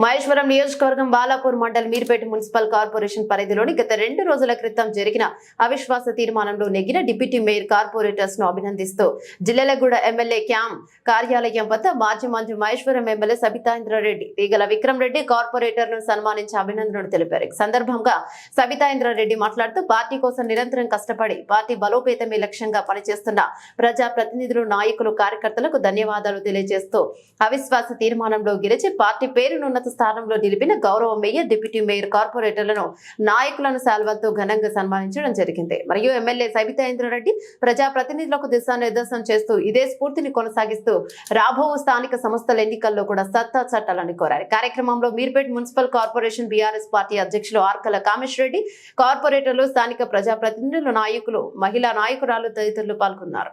మహేశ్వరం నియోజకవర్గం Balapur mandal Meerpet municipal corporation పరిధిలోని గత రెండు రోజుల క్రితం జరిగిన అవిశ్వాస తీర్మానంలో నెగ్గిన డిప్యూటీ మేయర్ కార్పొరేటర్స్ను అభినందిస్తూ జిల్లెలగూడ ఎమ్మెల్యే క్యాంప్ కార్యాలయం వద్ద మాజీ మంత్రి మహేశ్వరం ఎమ్మెల్యే సబితాయింద్రారెడ్డి తీగల విక్రమ్ రెడ్డి కార్పొరేటర్ను సన్మానించి అభినందనలు తెలిపారు. ఈ సందర్భంగా సబితాయింద్రారెడ్డి మాట్లాడుతూ పార్టీ కోసం నిరంతరం కష్టపడి పార్టీ బలోపేతమే లక్ష్యంగా పనిచేస్తున్న ప్రజా ప్రతినిధులు నాయకులు కార్యకర్తలకు ధన్యవాదాలు తెలియజేస్తూ అవిశ్వాస తీర్మానంలో గెలిచి పార్టీ పేరునున్నత స్థానంలో నిలిపిన గౌరవ మేయర్ డిప్యూటీ మేయర్ కార్పొరేటర్లను నాయకులను శాల్వాలతో ఘనంగా సన్మానించడం జరిగింది. మరియు ఎమ్మెల్యే సబితాయింద్రారెడ్డి ప్రజా ప్రతినిధులకు దిశానిర్దేశం చేస్తూ ఇదే స్ఫూర్తిని కొనసాగిస్తూ రాబో స్థానిక సంస్థల ఎన్నికల్లో కూడా సత్తా చట్టాలని కోరారు. కార్యక్రమంలో Meerpet municipal corporation BRS party అధ్యక్షులు ఆర్కల కామేష్ రెడ్డి కార్పొరేటర్లు స్థానిక ప్రజా ప్రతినిధులు నాయకులు మహిళా నాయకురాలు తదితరులు పాల్గొన్నారు.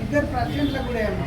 ఇద్దరు ప్రెసిడెంట్లకు కూడా ఏమో.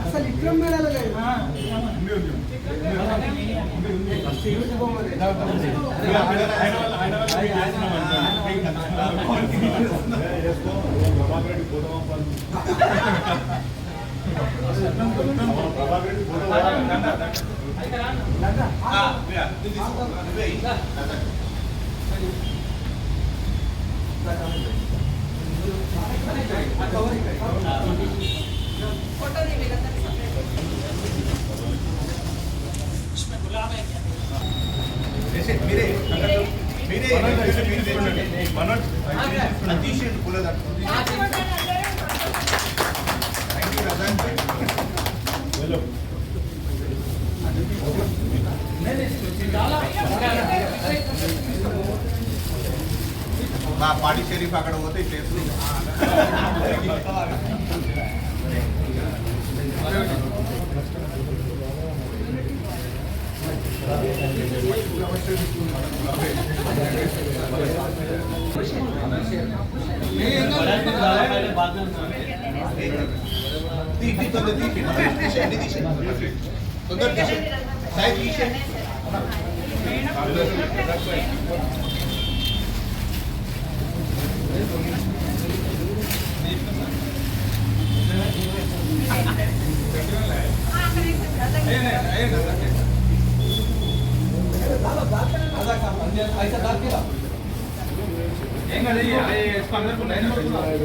అసలు విక్రమ్ మేళలో లేదు फ़ोटो नहीं मिला था उसमें गुलाब है क्या जैसे मेरे मेरे मनोज अतिशय बोला था మా పాడి షరీఫ్ అక్కడ పోతే చేస్తుంది Deep, deep, on the deep. Disha, any Disha. Sundar Disha. Side Disha. ऐसा दाग केला ಹೆಂಗಲ್ಲ ಅದೇ ಸ್ಪಂದನ ಕೂಡ ಏನು ಮಾಡ್ತಾರೆ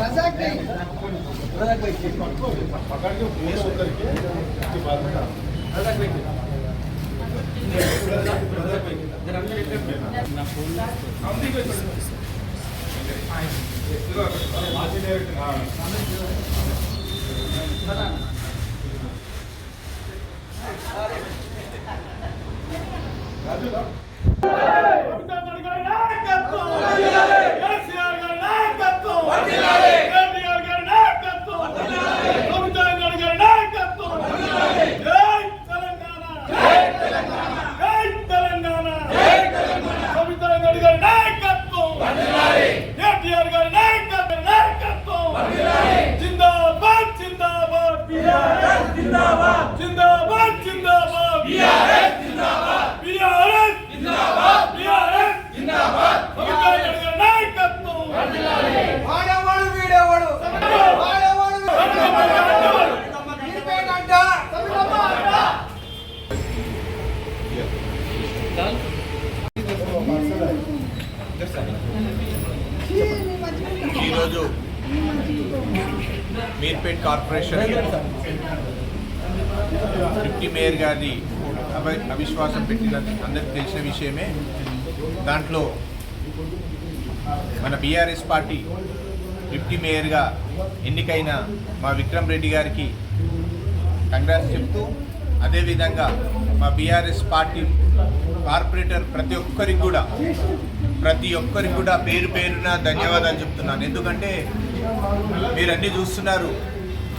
रजाक नहीं Gracias. ఈరోజు మీర్పేట్ కార్పొరేషన్ డిప్యూటీ మేయర్ గారి అవ అవిశ్వాసం పెట్టిన అందరికి తెలిసిన విషయమే. దాంట్లో మన బీఆర్ఎస్ పార్టీ డిప్యూటీ మేయర్గా ఎన్నికైన మా విక్రమ్ రెడ్డి గారికి కంగ్రాట్స్ చెప్తూ అదేవిధంగా మా బీఆర్ఎస్ పార్టీ కార్పొరేటర్ ప్రతి ఒక్కరికి కూడా ప్రతి ఒక్కరికి కూడా పేరు పేరున ధన్యవాదాలు చెప్తున్నాను. ఎందుకంటే మీరన్నీ చూస్తున్నారు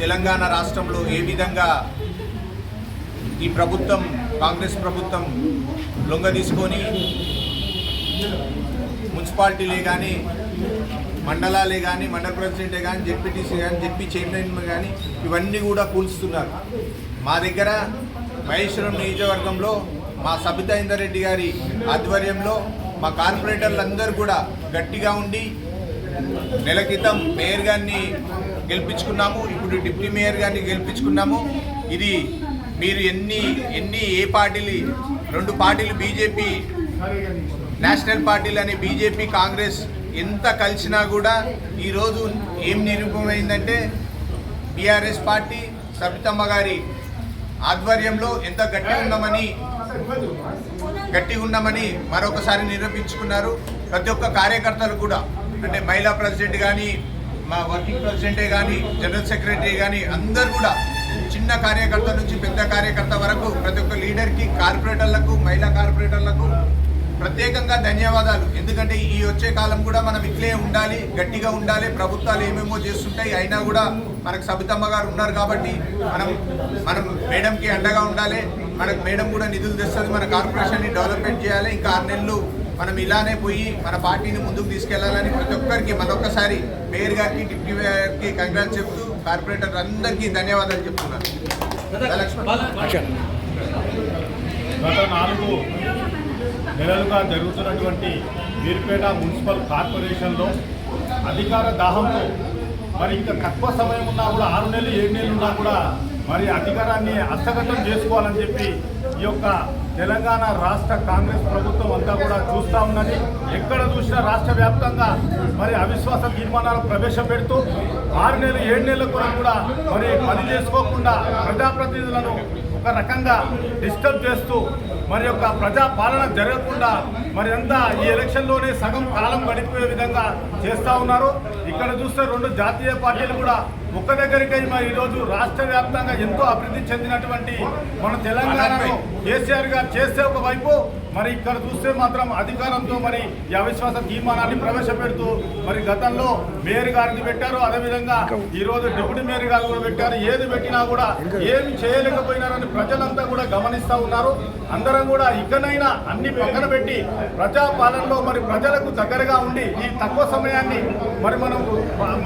తెలంగాణ రాష్ట్రంలో ఏ విధంగా ఈ ప్రభుత్వం కాంగ్రెస్ ప్రభుత్వం లొంగ తీసుకొని మున్సిపాలిటీలే కానీ మండలాలే కానీ మండల ప్రెసిడెంటే కానీ జెడ్పీటీసీ కానీ జెడ్పీ చైర్మన్ కానీ ఇవన్నీ కూడా కూల్స్తున్నారు. మా దగ్గర మహేశ్వరం నియోజకవర్గంలో మా సబితా ఇందర్ రెడ్డి గారి ఆధ్వర్యంలో మా కార్పొరేటర్లందరూ కూడా గట్టిగా ఉండి నెల క్రితం మేయర్ గారిని గెలిపించుకున్నాము ఇప్పుడు డిప్యూటీ మేయర్ గారిని గెలిపించుకున్నాము. ఇది మీరు ఎన్ని ఎన్ని ఏ పార్టీలు రెండు పార్టీలు బీజేపీ నేషనల్ పార్టీలు అని బీజేపీ కాంగ్రెస్ ఎంత కలిసినా కూడా ఈరోజు ఏం నిరూపమైందంటే బీఆర్ఎస్ పార్టీ సబితమ్మ గారి ఆధ్వర్యంలో ఎంత గట్టిగా ఉన్నామని గట్టిగా ఉన్నామని మరొకసారి నిరూపించుకున్నారు. ప్రతి ఒక్క కార్యకర్తలు కూడా అంటే మహిళా ప్రెసిడెంట్ కానీ మా వర్కింగ్ ప్రెసిడెంటే కానీ జనరల్ సెక్రటరీ కానీ అందరు కూడా చిన్న కార్యకర్త నుంచి పెద్ద కార్యకర్త వరకు ప్రతి ఒక్క లీడర్కి కార్పొరేటర్లకు మహిళా కార్పొరేటర్లకు ప్రత్యేకంగా ధన్యవాదాలు. ఎందుకంటే ఈ వచ్చే కాలం కూడా మనం ఇట్లే ఉండాలి గట్టిగా ఉండాలి ప్రభుత్వాలు ఏమేమో చేస్తుంటాయి అయినా కూడా మనకు సబితమ్మ గారు ఉన్నారు కాబట్టి మనం మనం మేడంకి అండగా ఉండాలి. మనకు మేడం కూడా నిధులు తెస్తుంది మన కార్పొరేషన్ని డెవలప్మెంట్ చేయాలి. ఇంకా ఆరు నెలలు మనం ఇలానే పోయి మన పార్టీని ముందుకు తీసుకెళ్ళాలని ప్రతి ఒక్కరికి మరొకసారి మేయర్ గారికి డిప్యూటీ మేయర్కి కంగ్రాట్స్ చెప్తూ కార్పొరేటర్ అందరికీ ధన్యవాదాలు చెప్తున్నాను. గత నాలుగు నెలలుగా జరుగుతున్నటువంటి వీర్పేట మున్సిపల్ కార్పొరేషన్లో అధికార దాహంతో మరి ఇంకా తక్కువ సమయం ఉన్నా కూడా ఆరు నెలలు ఏడు నెలలు ఉన్నా కూడా మరి అధికారాన్ని హస్తగతం చేసుకోవాలని చెప్పి ఈ యొక్క తెలంగాణ రాష్ట్ర కాంగ్రెస్ ప్రభుత్వం అంతా కూడా చూస్తూ ఉన్నది. ఎక్కడ చూసినా రాష్ట్ర వ్యాప్తంగా మరి అవిశ్వాస తీర్మానాలు ప్రవేశపెడుతూ ఆరు నెలలు ఏడు నెలల కూడా కూడా మరి పని చేసుకోకుండా ప్రజాప్రతినిధులను ఒక రకంగా డిస్టర్బ్ చేస్తూ మరి యొక్క ప్రజా పాలన జరగకుండా మరి అంతా ఈ ఎలక్షన్లోనే సగం కాలం గడిపోయే విధంగా చేస్తూ ఉన్నారు. ఇక్కడ చూస్తే రెండు జాతీయ పార్టీలు కూడా ఒక్క దగ్గరికి మరి ఈరోజు రాష్ట్ర వ్యాప్తంగా ఎంతో అభివృద్ధి చెందినటువంటి మన తెలంగాణను కేసీఆర్ గారు చేస్తే ఒకవైపు మరి ఇక్కడ చూస్తే మాత్రం అధికారంతో మరి ఈ అవిశ్వాస తీర్మానాన్ని ప్రవేశపెడుతూ మరి గతంలో మేయర్ గారిని పెట్టారు. అదేవిధంగా ఈ రోజు డిప్యూటీ మేయర్ గారు కూడా పెట్టారు. ఏది పెట్టినా కూడా ఏమి చేయలేకపోయినారని ప్రజలంతా కూడా గమనిస్తా ఉన్నారు. అందరం కూడా ఇకనైనా అన్ని పక్కన పెట్టి ప్రజా పాలనలో మరి ప్రజలకు దగ్గరగా ఉండి ఈ తక్కువ సమయాన్ని మరి మనం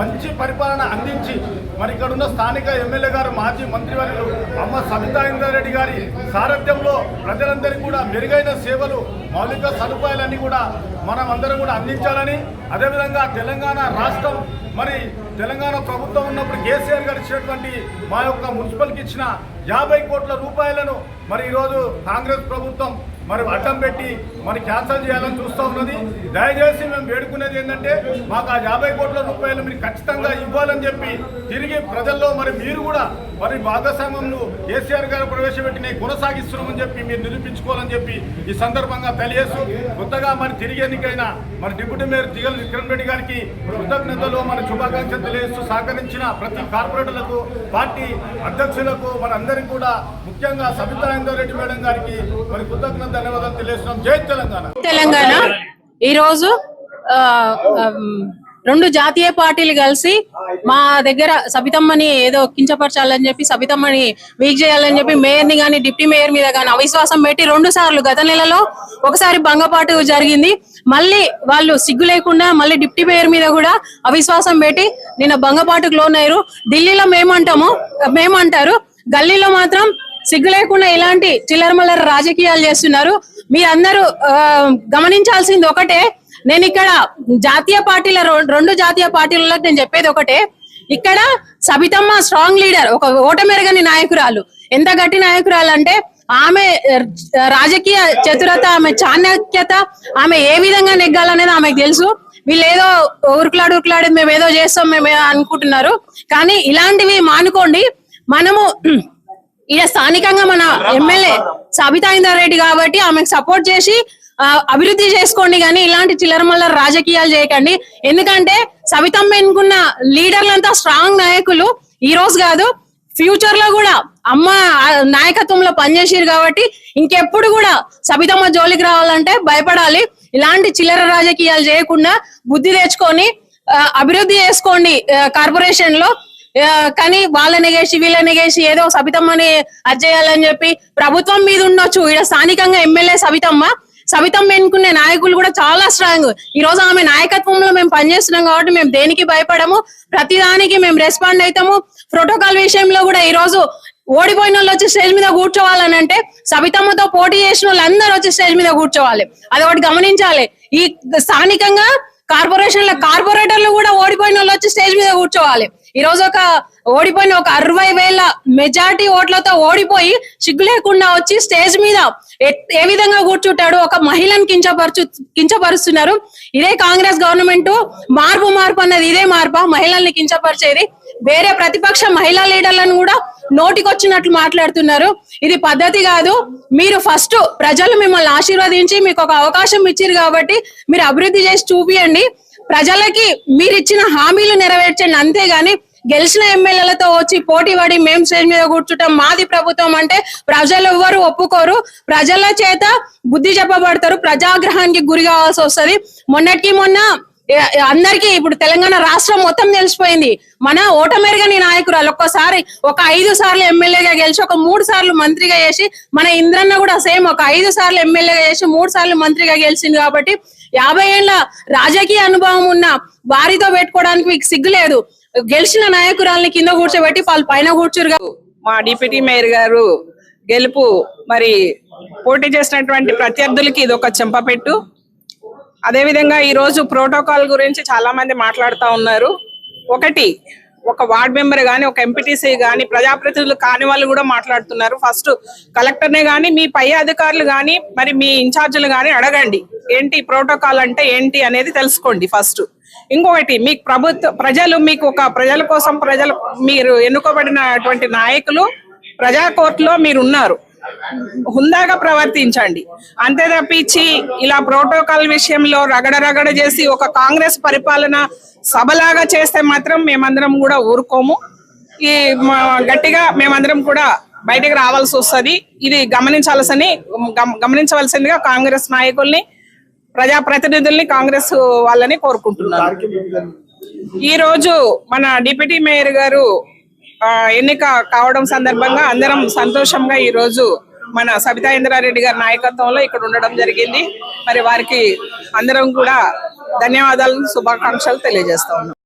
మంచి పరిపాలన అందించి మరి ఇక్కడ ఉన్న స్థానిక ఎమ్మెల్యే గారు మాజీ మంత్రివర్యులు అమ్మ సబితా ఇంద్రారెడ్డి గారి సారథ్యంలో ప్రజలందరికీ కూడా మెరుగైన సేవలు మౌలిక సదుపాయాలన్నీ కూడా మనం అందరం కూడా అందించాలని అదేవిధంగా తెలంగాణ రాష్ట్రం మరి తెలంగాణ ప్రభుత్వం ఉన్నప్పుడు కేసీఆర్ గారు ఇచ్చినటువంటి మా యొక్క మున్సిపల్కి ఇచ్చిన యాభై కోట్ల రూపాయలను మరి ఈరోజు కాంగ్రెస్ ప్రభుత్వం మరి అడ్డం పెట్టి మరి క్యాన్సల్ చేయాలని చూస్తూ ఉన్నది. దయచేసి మేము వేడుకునేది ఏంటంటే మాకు ఆ యాభై కోట్ల రూపాయలు మీరు ఖచ్చితంగా ఇవ్వాలని చెప్పి తిరిగి ప్రజల్లో మరి మీరు కూడా మరి భాగస్వామ్యంలో కేసీఆర్ గారు ప్రవేశపెట్టిన కొనసాగిస్తున్నామని చెప్పి మీరు నిరూపించుకోవాలని చెప్పి ఈ సందర్భంగా తెలియజేస్తూ కొత్తగా మరి తిరిగి ఎన్నికైన మరి డిప్యూటీ మేయర్ దిగల విక్రమ్ రెడ్డి గారికి కృతజ్ఞతలు మన శుభాకాంక్షలు తెలియజేస్తూ సహకరించిన ప్రతి కార్పొరేటర్లకు పార్టీ అధ్యక్షులకు మనందరికీ కూడా ముఖ్యంగా సబితా ఇందర్ మేడం గారికి మరి కృతజ్ఞత ధన్యవాదాలు తెలియజేస్తున్నాం. జై తెలంగాణ. తెలంగాణ. ఈరోజు రెండు జాతీయ పార్టీలు కలిసి మా దగ్గర సబితమ్మని ఏదో కించపరచాలని చెప్పి సబితమ్మని వీక్ చేయాలని చెప్పి మేయర్ని కానీ గాని డిప్యూటీ మేయర్ మీద కానీ అవిశ్వాసం పెట్టి రెండు సార్లు గత నెలలో ఒకసారి భంగపాటు జరిగింది. మళ్ళీ వాళ్ళు సిగ్గు లేకుండా మళ్ళీ డిప్యూటీ మేయర్ మీద కూడా అవిశ్వాసం పెట్టి నిన్న భంగపాటుకు లోనయ్యారు. ఢిల్లీలో మేమంటాము మేమంటారు. గల్లీలో మాత్రం సిగ్గు లేకుండా ఇలాంటి చిల్లరమల్లర రాజకీయాలు చేస్తున్నారు. మీరందరూ గమనించాల్సింది ఒకటే నేను ఇక్కడ జాతీయ పార్టీల రెండు జాతీయ పార్టీలలో నేను చెప్పేది ఒకటే. ఇక్కడ సబితమ్మ స్ట్రాంగ్ లీడర్ ఒక ఓటమెరగని నాయకురాలు. ఎంత గట్టి నాయకురాలు అంటే ఆమె రాజకీయ చతురత ఆమె చాణక్యత ఆమె ఏ విధంగా నెగ్గాలనేది ఆమెకు తెలుసు. వీళ్ళు ఏదో ఉరుకులాడు ఉరుకులాడేది మేము ఏదో చేస్తాం మేము అనుకుంటున్నారు. కానీ ఇలాంటివి మానుకోండి మనము ఈయన స్థానికంగా మన ఎమ్మెల్యే సబితా ఇందర్ రెడ్డి కాబట్టి ఆమెకు సపోర్ట్ చేసి అభివృద్ధి చేసుకోండి కానీ ఇలాంటి చిల్లరమల్ల రాజకీయాలు చేయకండి. ఎందుకంటే సబితమ్మ ఎన్నుకున్న లీడర్లంతా స్ట్రాంగ్ నాయకులు. ఈ రోజు కాదు ఫ్యూచర్లో కూడా అమ్మ నాయకత్వంలో పనిచేసారు కాబట్టి ఇంకెప్పుడు కూడా సబితమ్మ జోలికి రావాలంటే భయపడాలి. ఇలాంటి చిల్లర రాజకీయాలు చేయకుండా బుద్ధి తెచ్చుకొని అభివృద్ధి చేసుకోండి కార్పొరేషన్లో. కానీ వాళ్ళని గేసి వీళ్ళని గేసి ఏదో సబితమ్మని అజ్జేయాలని చెప్పి ప్రభుత్వం మీద ఉండొచ్చు. ఇక్కడ స్థానికంగా ఎమ్మెల్యే సబితమ్మ. సబితమ్మ ఎన్నుకునే నాయకులు కూడా చాలా స్ట్రాంగ్ ఈ రోజు ఆమె నాయకత్వంలో మేము పనిచేస్తున్నాం కాబట్టి మేము దేనికి భయపడము? ప్రతిదానికి మేము రెస్పాండ్ అవుతాము ప్రోటోకాల్ విషయంలో కూడా ఈ రోజు ఓడిపోయిన వాళ్ళు వచ్చి స్టేజ్ మీద కూర్చోవాలని అంటే సబితమ్మతో పోటీ చేసిన వాళ్ళందరూ వచ్చి స్టేజ్ మీద కూర్చోవాలి. అది ఒకటి గమనించాలి. ఈ స్థానికంగా కార్పొరేషన్ల కార్పొరేటర్లు కూడా ఓడిపోయిన వాళ్ళు వచ్చి స్టేజ్ మీద కూర్చోవాలి. ఈ రోజు ఒక ఓడిపోయిన ఒక అరవై వేల మెజార్టీ ఓట్లతో ఓడిపోయి సిగ్గు లేకుండా వచ్చి స్టేజ్ మీద ఏ విధంగా కూర్చుంటాడు ఒక మహిళను కించపరచు కించపరుస్తున్నారు. ఇదే కాంగ్రెస్ గవర్నమెంట్ మార్పు మార్పు అన్నది ఇదే మార్పా. మహిళల్ని కించపరిచేది వేరే ప్రతిపక్ష మహిళా లీడర్లను కూడా నోటికొచ్చినట్లు మాట్లాడుతున్నారు. ఇది పద్ధతి కాదు. మీరు ఫస్ట్ ప్రజలు మిమ్మల్ని ఆశీర్వదించి మీకు ఒక అవకాశం ఇచ్చారు కాబట్టి మీరు అభివృద్ధి చేసి చూపియండి. ప్రజలకి మీరు ఇచ్చిన హామీలు నెరవేర్చండి. అంతేగాని గెలిచిన ఎమ్మెల్యేలతో వచ్చి పోటీ పడి మేము స్టేజ్ మీద కూర్చుంటాం. మాది ప్రభుత్వం అంటే ప్రజలు ఎవ్వరు ఒప్పుకోరు. ప్రజల చేత బుద్ధి చెప్పబడతారు. ప్రజాగ్రహానికి గురి కావాల్సి వస్తది. మొన్నటికి మొన్న అందరికీ ఇప్పుడు తెలంగాణ రాష్ట్రం మొత్తం తెలిసిపోయింది. మన ఓటమెరగని నాయకురాలు ఒక్కసారి ఒక ఐదు సార్లు ఎమ్మెల్యేగా గెలిచి ఒక మూడు సార్లు మంత్రిగా చేసి మన ఇంద్రన్న కూడా సేమ్ ఒక ఐదు సార్లు ఎమ్మెల్యేగా చేసి మూడు సార్లు మంత్రిగా గెలిచింది కాబట్టి యాభై ఏళ్ళ రాజకీయ అనుభవం ఉన్న వారితో పెట్టుకోవడానికి మీకు సిగ్గు లేదు. గెలిచిన నాయకురాల్ని కింద కూర్చోబెట్టి వాళ్ళు పైన కూర్చురుగా. మా డిప్యూటీ మేయర్ గారు గెలుపు మరి పోటీ చేసినటువంటి ప్రత్యర్థులకి ఇది ఒక చెంపపెట్టు అదేవిధంగా ఈ రోజు ప్రోటోకాల్ గురించి చాలా మంది మాట్లాడుతూ ఉన్నారు. ఒకటి ఒక వార్డ్ మెంబర్ కానీ ఒక ఎంపీటీసీ గాని ప్రజాప్రతినిధులు కాని వాళ్ళు కూడా మాట్లాడుతున్నారు. ఫస్ట్ కలెక్టర్నే గాని మీ పై అధికారులు కానీ మరి మీ ఇన్ఛార్జీలు కానీ అడగండి. ఏంటి ప్రోటోకాల్ అంటే ఏంటి అనేది తెలుసుకోండి ఫస్ట్. ఇంకొకటి మీకు ప్రభుత్వ ప్రజలు మీకు ఒక ప్రజల కోసం ప్రజలు మీరు ఎన్నుకోబడినటువంటి నాయకులు ప్రజా కోర్టులో మీరు ఉన్నారు హుందాగా ప్రవర్తించండి. అంతే తప్పించి ఇలా ప్రోటోకాల్ విషయంలో రగడ రగడ చేసి ఒక కాంగ్రెస్ పరిపాలన సభలాగా చేస్తే మాత్రం మేమందరం కూడా ఊరుకోము. ఈ గట్టిగా మేమందరం కూడా బయటకు రావాల్సి వస్తుంది. ఇది గమనించాల్సని గమ- గమనించవలసిందిగా కాంగ్రెస్ నాయకుల్ని ప్రజాప్రతినిధుల్ని కాంగ్రెస్ వాళ్ళని కోరుకుంటున్నారు ఈ రోజు మన డిప్యూటీ మేయర్ గారు ఆ, ఎన్నిక కావడం సందర్భంగా అందరం సంతోషంగా ఈ రోజు మన సబితా ఇంద్రారెడ్డి గారి నాయకత్వంలో ఇక్కడ ఉండడం జరిగింది. మరి వారికి అందరం కూడా ధన్యవాదాలు శుభాకాంక్షలు తెలియజేస్తా ఉన్నాం.